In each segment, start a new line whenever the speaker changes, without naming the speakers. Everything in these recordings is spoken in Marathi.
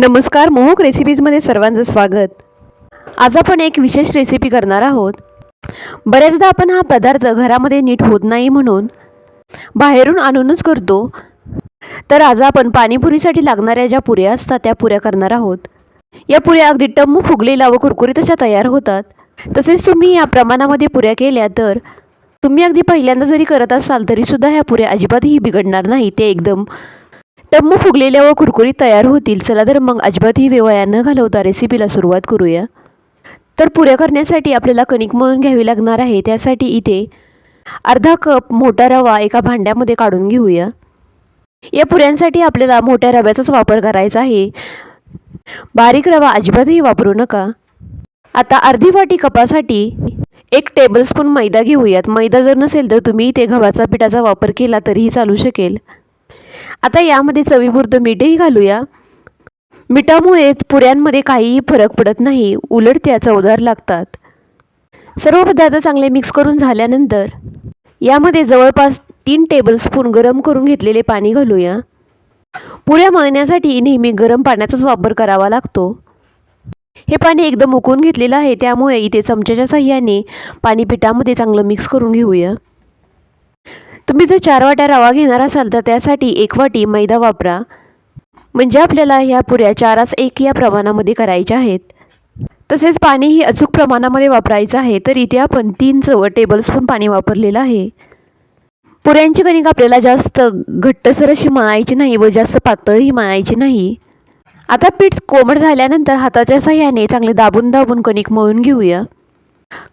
नमस्कार मोहक रेसिपीजमध्ये सर्वांचं स्वागत. आज आपण एक विशेष रेसिपी करणार आहोत. बऱ्याचदा आपण हा पदार्थ घरामध्ये नीट होत नाही म्हणून बाहेरून आणूनच करतो. तर आज आपण पाणीपुरीसाठी लागणाऱ्या ज्या पुऱ्या असतात त्या पुऱ्या करणार आहोत. या पुऱ्या अगदी टम्म फुगलेल्या व कुरकुरीत अशा तयार होतात. तसेच तुम्ही या प्रमाणामध्ये पुऱ्या केल्या तर तुम्ही अगदी पहिल्यांदा जरी करत असाल तरीसुद्धा ह्या पुऱ्या अजिबातही बिघडणार नाही. ते एकदम टम्म फुगलेल्या व कुरकुरीत तयार होतील. चला तर मग अजिबातही वेवया न घालवता रेसिपीला सुरुवात करूया. तर पुऱ्या करण्यासाठी आपल्याला कणिक मळून घ्यावी लागणार आहे. त्यासाठी इथे अर्धा कप मोठा रवा एका भांड्यामध्ये काढून घेऊया. या पुऱ्यांसाठी आपल्याला मोठ्या रव्याचाच वापर करायचा आहे. बारीक रवा अजिबातही वापरू नका. आता अर्धी वाटी कपासाठी एक टेबलस्पून मैदा घेऊयात. मैदा जर नसेल तर तुम्ही इथे गव्हाचा पिठाचा वापर केला तरीही चालू शकेल. आता यामध्ये चवीपुरतं मीठही घालूया. मिठामुळेच पुऱ्यांमध्ये काहीही फरक पडत नाही उलट त्या चवदार लागतात. सर्व पदार्थ चांगले मिक्स करून झाल्यानंतर यामध्ये जवळपास तीन टेबलस्पून गरम करून घेतलेले पाणी घालूया. पुऱ्या मळण्यासाठी नेहमी गरम पाण्याचाच वापर करावा लागतो. हे पाणी एकदम उकळून घेतलेलं आहे त्यामुळे इथे चमच्याच्या साह्याने पाणी पिठामध्ये चांगलं मिक्स करून घेऊया. तुम्ही जर चार वाट्या रवा घेणार असाल तर त्यासाठी एक वाटी मैदा वापरा. म्हणजे आपल्याला ह्या पुऱ्या चारास एक या प्रमाणामध्ये करायच्या आहेत. तसेच पाणीही अचूक प्रमाणामध्ये वापरायचं आहे तर इथे आपण तीन चव टेबलस्पून पाणी वापरलेलं आहे. पुऱ्यांची कणिक आपल्याला जास्त घट्टसर अशी मळायची नाही व जास्त पातळही मळायची नाही. आता पीठ कोमट झाल्यानंतर हाताच्या साह्याने चांगले दाबून दाबून कणिक मळून घेऊया.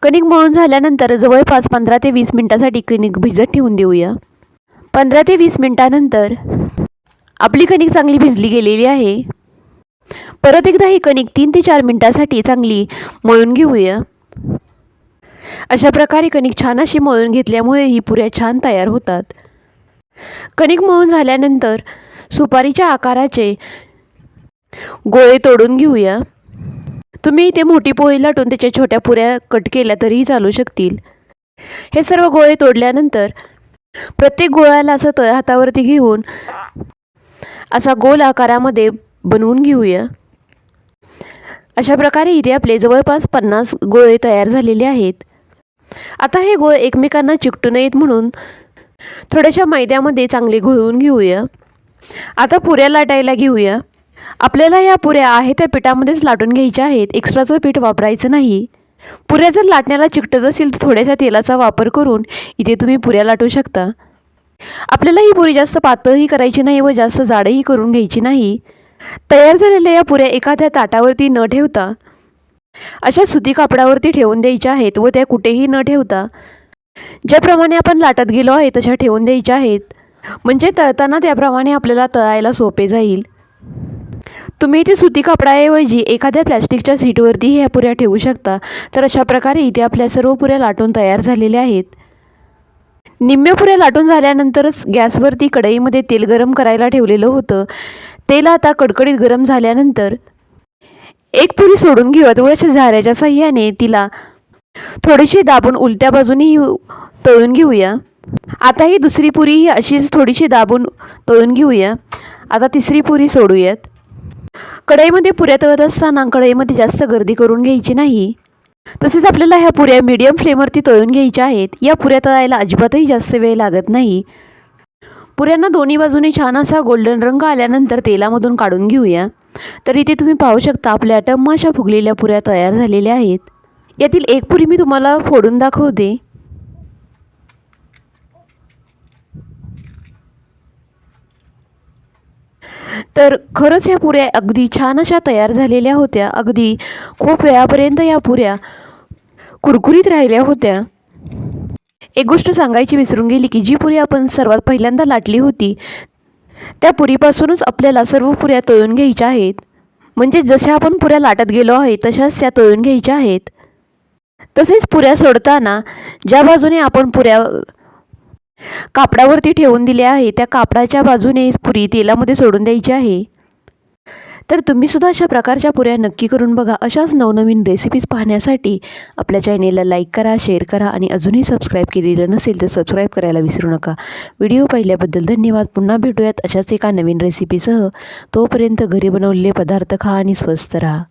कणिक मळून झाल्यानंतर जवळपास पंधरा ते वीस मिनटासाठी कणिक भिजत ठेवून देऊया. पंधरा ते वीस मिनटानंतर आपली कणिक चांगली भिजली गेलेली आहे. परत एकदा ही कणिक तीन ते चार मिनटासाठी चांगली मळून घेऊया. अशा प्रकारे कणिक छान अशी मळून घेतल्यामुळे ही पुऱ्या छान तयार होतात. कणिक मळून झाल्यानंतर सुपारीच्या आकाराचे गोळे तोडून घेऊया. तुम्ही इथे मोठी पोळी लाटून त्याच्या छोट्या पुऱ्या कट केल्या तरीही चालू शकतील. हे सर्व गोळे तोडल्यानंतर प्रत्येक गोळ्याला असं हातावरती घेऊन असा गोल आकारामध्ये बनवून घेऊया. अशा प्रकारे इथे आपले जवळपास पन्नास गोळे तयार झालेले आहेत. आता हे गोळे एकमेकांना चिकटू नयेत म्हणून थोड्याशा मैद्यामध्ये चांगले घोळवून घेऊया. आता पुऱ्या लाटायला घेऊया. आपल्याला या पुऱ्या आहे त्या पिठामध्येच लाटून घ्यायच्या आहेत. एक्स्ट्राचं पीठ वापरायचं नाही. पुऱ्या जर लाटण्याला चिकटत असेल तर थोड्याशा तेलाचा वापर करून इथे तुम्ही पुऱ्या लाटू शकता. आपल्याला ही पुरी जास्त पातळही करायची नाही व जास्त जाडही करून घ्यायची नाही. तयार झालेल्या या पुऱ्या एखाद्या ताटावरती न ठेवता अशा सुती कापडावरती ठेवून द्यायच्या आहेत व त्या कुठेही न ठेवता ज्याप्रमाणे आपण लाटत गेलो आहे तशा ठेवून द्यायच्या आहेत. म्हणजे तळताना त्याप्रमाणे आपल्याला तळायला सोपे जाईल. तुम्ही इथे सुती कापडाऐवजी एखाद्या प्लॅस्टिकच्या सीटवरती ह्या पुऱ्या ठेवू शकता. तर अशा प्रकारे इथे आपल्या सर्व पुऱ्या लाटून तयार झालेल्या आहेत. निम्म्या पुऱ्या लाटून झाल्यानंतरच गॅसवरती कढईमध्ये तेल गरम करायला ठेवलेलं होतं. तेल आता कडकडीत गरम झाल्यानंतर एक पुरी सोडून घेऊयात व अशा झाऱ्याच्या साह्याने तिला थोडीशी दाबून उलट्या बाजूनेही तळून घेऊया. आता ही दुसरी पुरी ही अशीच थोडीशी दाबून तळून घेऊया. आता तिसरी पुरी सोडूयात. कढईमध्ये पुऱ्या तळत असताना कढईमध्ये जास्त गर्दी करून घ्यायची नाही. तसेच आपल्याला ह्या पुऱ्या मीडियम फ्लेमवरती तळून घ्यायच्या आहेत. या पुऱ्या तळायला अजिबातही जास्त वेळ लागत नाही. पुऱ्यांना दोन्ही बाजूने छान असा गोल्डन रंग आल्यानंतर तेलामधून काढून घेऊया. तर इथे तुम्ही पाहू शकता आपल्या टम्माशा फुगलेल्या पुऱ्या तयार झालेल्या आहेत. यातील एक पुरी मी तुम्हाला फोडून दाखवते. तर खरंच ह्या पुऱ्या अगदी छान अशा तयार झालेल्या होत्या. अगदी खूप वेळापर्यंत या पुऱ्या कुरकुरीत राहिल्या होत्या. एक गोष्ट सांगायची विसरून गेली की जी पुरी आपण सर्वात पहिल्यांदा लाटली होती त्या पुरीपासूनच आपल्याला सर्व पुऱ्या तळून घ्यायच्या आहेत. म्हणजे जशा आपण पुऱ्या लाटत गेलो आहे तशाच त्या तळून घ्यायच्या आहेत. तसेच पुऱ्या सोडताना ज्या बाजूने आपण पुऱ्या कापडावरती ठेवून दिल्या आहे. त्या कापडाच्या बाजूने पुरी तेलामध्ये सोडून द्यायची आहे. तर तुम्हीसुद्धा अशा प्रकारच्या पुऱ्या नक्की करून बघा. अशाच नवनवीन रेसिपीज पाहण्यासाठी आपल्या चॅनेलला लाईक करा शेअर करा आणि अजूनही सबस्क्राईब केलेलं नसेल तर सबस्क्राईब करायला विसरू नका. व्हिडिओ पाहिल्याबद्दल धन्यवाद. पुन्हा भेटूयात अशाच एका नवीन रेसिपीसह तोपर्यंत घरी बनवलेले पदार्थ खा आणि स्वस्त राहा.